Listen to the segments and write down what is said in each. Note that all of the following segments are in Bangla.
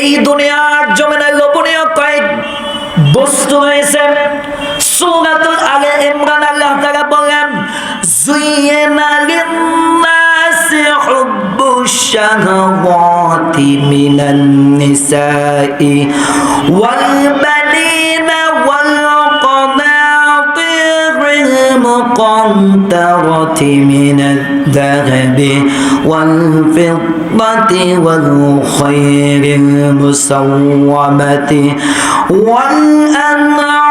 এই দুনিয়ার জমিনে লোভনীয় কয়েক বস্তু রয়েছে। সূরাতুল আলে ইমরান আল্লাহ তাআলা বলেন জুইয়ানা লিন-নাসি হুব্বুশ শাহাওয়াতি মিনান নিসাই ওয়াল المقنطرة من الذهب والفضة والخير المسومة والأنعام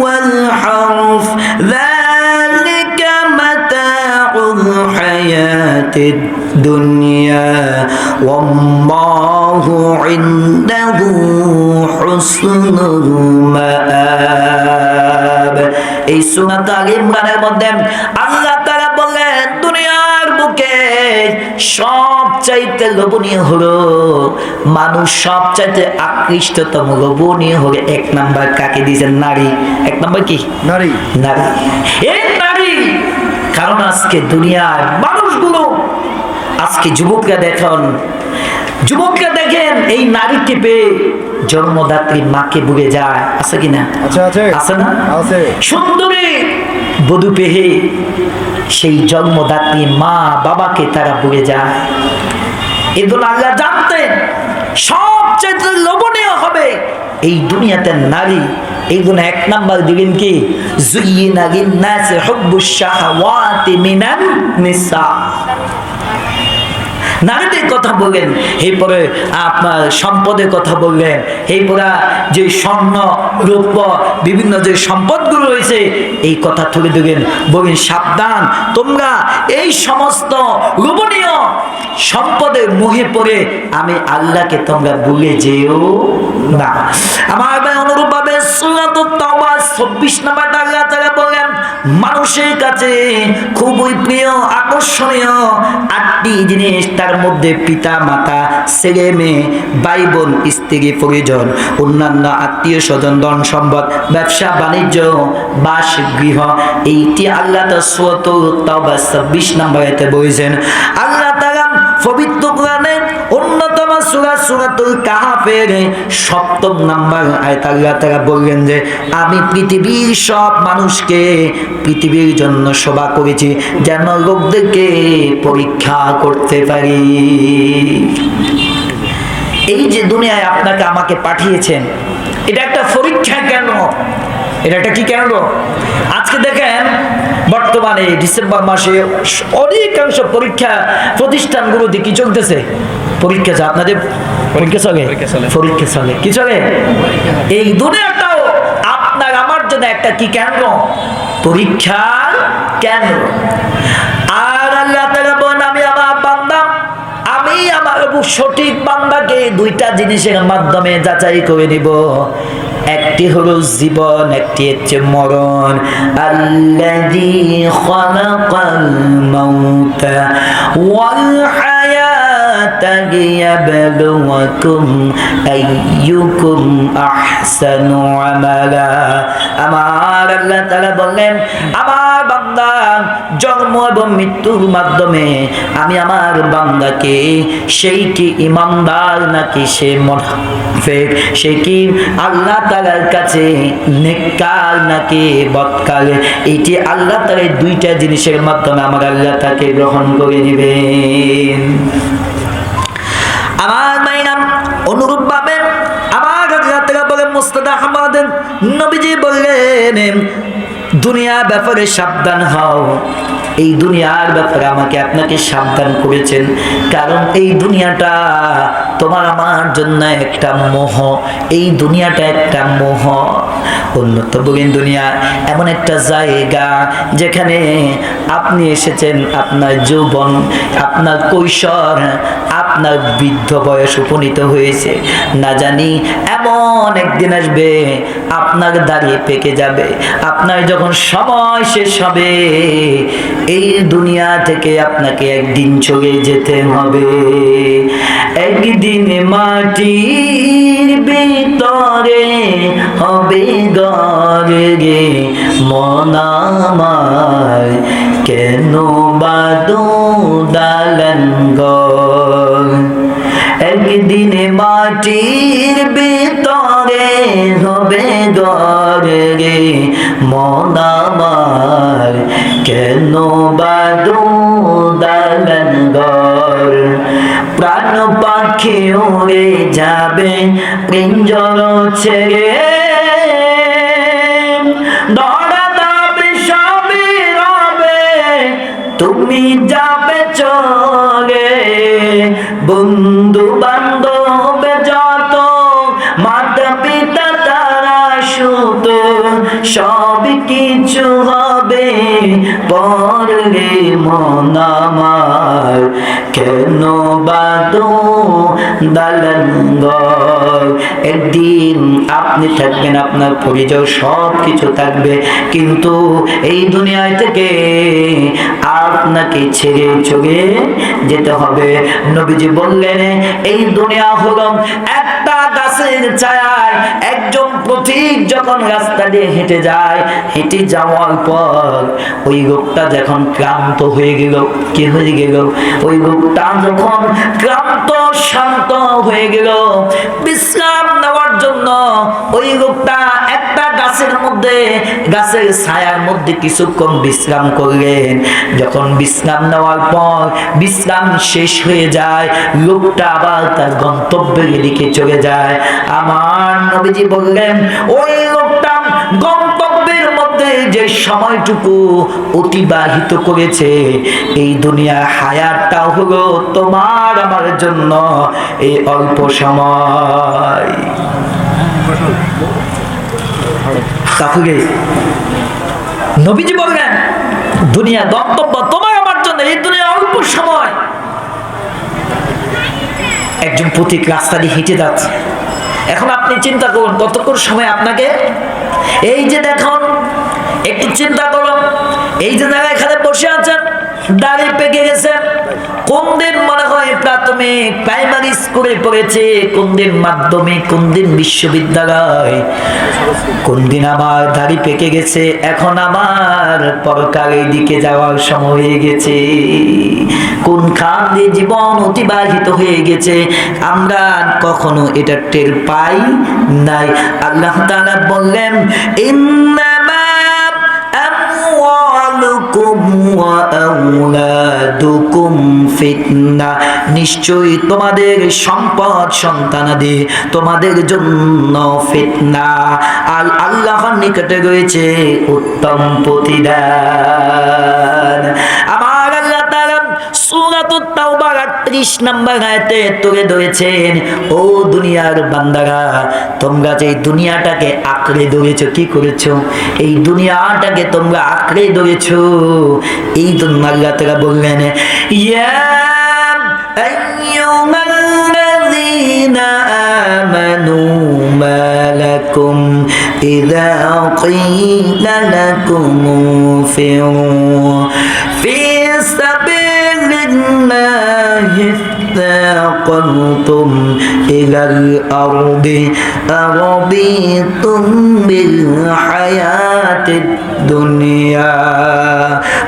والحرف ذلك متاع الحياة الدنيا والله عنده حسن المآب. এই সুনাত আলী ইমরানের মধ্যে আল্লাহ তারা বললেন দুনিয়ার বুকে সব চাইতে লোভনীয় হলো মানুষ সব চাইতে আকৃষ্টতম লোভনীয় হলো এক নাম্বার কাকে দিয়েছেন নারী? এক নাম্বার কি? নারী। নারী। এই নারী কারণ আজকে দুনিয়ার মানুষগুলো আজকে যুবকরা দেখুন যুবকরা দেখেন এই নারীকে পেয়ে জন্মদাত্রী মাকে বুড়ে যায়। আছে কি না? আচ্ছা আছে। আছে না? আছে। সুন্দরী! বধূ পেহে সেই জন্মদাত্রী মা বাবাকে তারা বুড়ে যায়। এগুলো আল্লাহ জানতেন সবচেয়ে লোভনীয় হবে এই দুনিয়াতে নারী। এইগুলো এক নাম্বার দিবেন কি? জুইয়িনা লিন-নাসি হুব্বুশ শাহাওয়াতি মিনান নিসা নারীদের কথা বললেন, এরপরে আপনার সম্পদের কথা বললেন, এরপরে যে স্বর্ণ, রৌপ্য, বিভিন্ন যে সম্পদগুলো রয়েছে, এই কথা তুলে দিলেন বললেন, সাবধান, তোমরা এই সমস্ত লোভনীয় সম্পদের মুহে পড়ে আমি আল্লাহকে তোমরা ভুলে যেও না। আমার সুরাতুত তাওবা 26 নম্বর বলেন মানুষের কাছে খুবই প্রিয়, আকর্ষণীয় আটটি জিনিস তার মধ্যে পিতা, মাতা, ছেলে, মেয়ে ভাই বোন স্ত্রী, পরিজন, অন্যান্য আত্মীয় স্বজন, ধন সম্পদ, ব্যবসা, বাণিজ্য, বাস, গৃহ। এইটি আল্লাহ তাওবা ছাব্বিশ নম্বর এতে বলেছেন, আল্লাহ তাআলা পবিত্র সূরা সূরাতুল কাহাফের সপ্তম নাম্বার আয়াত আল্লাহ তাআলা বললেন যে, আমি পৃথিবীর সব মানুষকে পৃথিবীর জন্য সভা করেছি যেন লোকদেরকে পরীক্ষা করতে পারি। এই যে দুনিয়ায় আপনাকে আমাকে পাঠিয়েছেন, এটা একটা পরীক্ষা কেন এটা একটা কি কেন আজকে দেখেন বর্তমানে ডিসেম্বর মাসে অনেকাংশ পরীক্ষা প্রতিষ্ঠানগুলোতে কি চলতেছে। পরীক্ষা যা আপনাদের পরীক্ষা পরীক্ষা চলে। পরীক্ষা চলে। কি চলে? এই দুনিয়াটাও আপনার আমার জন্য একটা কি কেন্দ্র? পরীক্ষার কেন্দ্র। আমার সঠিক বান্দাকে দুইটা জিনিসের মাধ্যমে যাচাই করে নিব। একটি হলো জীবন, একটি হচ্ছে মরণ। আল্লাযী লিয়াবলুয়াকুম আইয়ুকুম আহসানু আমালা। আমার আল্লাহ তাআলা বললেন, আমার বান্দা জন্ম এবং মৃত্যুর মাধ্যমে আমি আমার বান্দাকে সেই কি ইমানদার নাকি সে মুনাফিক, সে কি আল্লাহ তাআলার কাছে নেককার নাকি বদকার এটি আল্লাহ তাআলা দুইটা জিনিসের মাধ্যমে আমার আল্লাহ তাকে গ্রহণ করে নেবেন। নবীজি বললেন, দুনিয়া ব্যাপারে সাবধান হও। এই দুনিয়ার ব্যাপারে আমাকে আপনাকে সাবধান করেছেন। কারণ এই দুনিয়াটা তোমার, আমার জন্য একটা মোহ। এই দুনিয়াটা একটা মোহ। উন্নত বলেন দুনিয়া, এমন একটা জায়গা যেখানে আপনি এসেছেন আপনার যৌবন, আপনার কৈশোর, আপনার বৃদ্ধ বয়স উপনীত হয়েছে। না জানি এমন একদিন আসবে আপনার দাঁড়িয়ে পেকে যাবে। আপনার যখন সময় শেষ হবে, এই দুনিয়া থেকে আপনাকে একদিন চলে যেতে হবে। একদিন মাটির ভিতরে হবে গরে গে মন আমার কেন বাদু দালান একদিনে মাটির ভিতরে হবে গরে রে মন আমার কেন বাদু দালান ঘর প্রাণ পাখি উড়ে যাবে, পিঞ্জর ছেড়ে সুত সব কিছু হবে। পরে মন আমার, কেন বাদো দালান ঘর একদিন আপনি থাকবেন, আপনার পরিচয় সব কিছু থাকবে। কিন্তু এই দুনিয়ায় থেকে আপনাকে ছেড়ে চলে যেতে হবে। নবীজি বললেন, এই দুনিয়া হলো একটা গাছের ছায়ায় একজন পথিক যখন রাস্তা দিয়ে হেঁটে যায়, হেঁটে যাওয়ার পর ওই লোকটা যখন ক্লান্ত হয়ে গেল, কি হয়ে গেল? ওই লোকটা যখন ক্লান্ত, শান্ত হয়ে গেল, বিশ্রাম নেওয়ার জন্য ওই লোকটা একটা গাছের মধ্যে, গাছের ছায়ার মধ্যে কিছুক্ষণ বিশ্রাম করলেন। যখন বিশ্রাম নেওয়ার পর বিশ্রাম শেষ হয়ে যায়, লোকটা আবার তার গন্তব্যের দিকে চলে যায়। আমার নবীজি বললেন, ওই গন্তব্যের মধ্যে যে সময়টুকু অতিবাহিত করেছে, এই দুনিয়া হায়াতটা হলো তোমার আমার জন্য এই অল্প সময়। তাহলে নবীজি বললেন, দুনিয়া গন্তব্য তোমার আমার জন্য, এই দুনিয়া অল্প সময়। একজন পথিক রাস্তা দিয়ে হেঁটে যাচ্ছে। এখন আপনি চিন্তা করুন, কতক্ষণ সময় আপনাকে? এই যে দেখুন, একটু চিন্তা করুন। এই যে জায়গায় এখানে বসে আছেন দাড়ি পেকে গেছেন কোন দিন মনে হয় প্রাথমিক প্রাইমারি স্কুলে পড়েছে, কোন দিন মাধ্যমিক, কোন দিন বিশ্ববিদ্যালয়। কোন দিন আমার দাড়ি পেকে গেছে, এখন আমার পরকালের দিকে যাওয়ার সময় হয়ে গেছে। কোন খান দিয়ে জীবন অতিবাহিত হয়ে গেছে, আমরা কখনো এটা টের পাই নাই। আল্লাহ তাআলা বললেন ইন্নামা ফিতনা নিশ্চয়ই তোমাদের সম্পদ সন্তানাদি তোমাদের জন্য ফিতনা। আর আল্লাহর নিকটে রয়েছে উত্তম প্রতিদান। আমার আল্লাহ তাআলা সূরাতুত তাওবার 38 নম্বর আয়াতে তুলে ধরেছেন, ও দুনিয়ার বান্দারা, তোমরা যে দুনিয়াটাকে আঁকড়ে ধরেছো, কি করেছ? এই দুনিয়াটাকে তোমরা আঁকড়ে ধরেছো? এই জন্য আল্লাহ বললেন ইয়া আইয়ুহাল্লাযীনা আমানু মা লাকুম ইযা ক্বিলা লাকুম انفروا في سبيل الله اثاقلتم إلى الأرض أرضيتم بالحياة الدنيا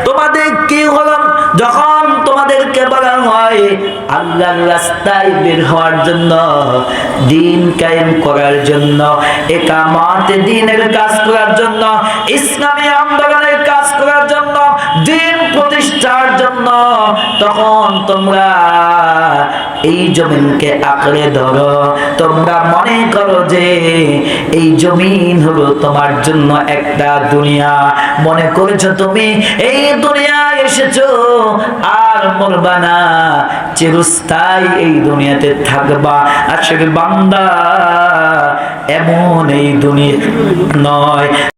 তোমাদের কি হলো যখন তোমাদেরকে বলা হয় আল্লাহর রাস্তায় বের হওয়ার জন্য, দিন কায়েম করার জন্য, একামত দিনের কাজ করার জন্য, ইসলামী আন্দোলনের কাজ করার জন্য, দিন প্রতিষ্ঠার জন্য তখন তোমরা এই জমিনকে আঁকড়ে ধরো। তোমরা মনে করো যে এই জমিন হলো তোমার জন্য একটা দুনিয়া। মনে করেছ তুমি, এই দুনিয়ায় এসেছ আর মরবা না। চিরস্থায়ী এই দুনিয়াতে থাকবা। আসলে বান্দা এমন এই দুনিয়া নয়।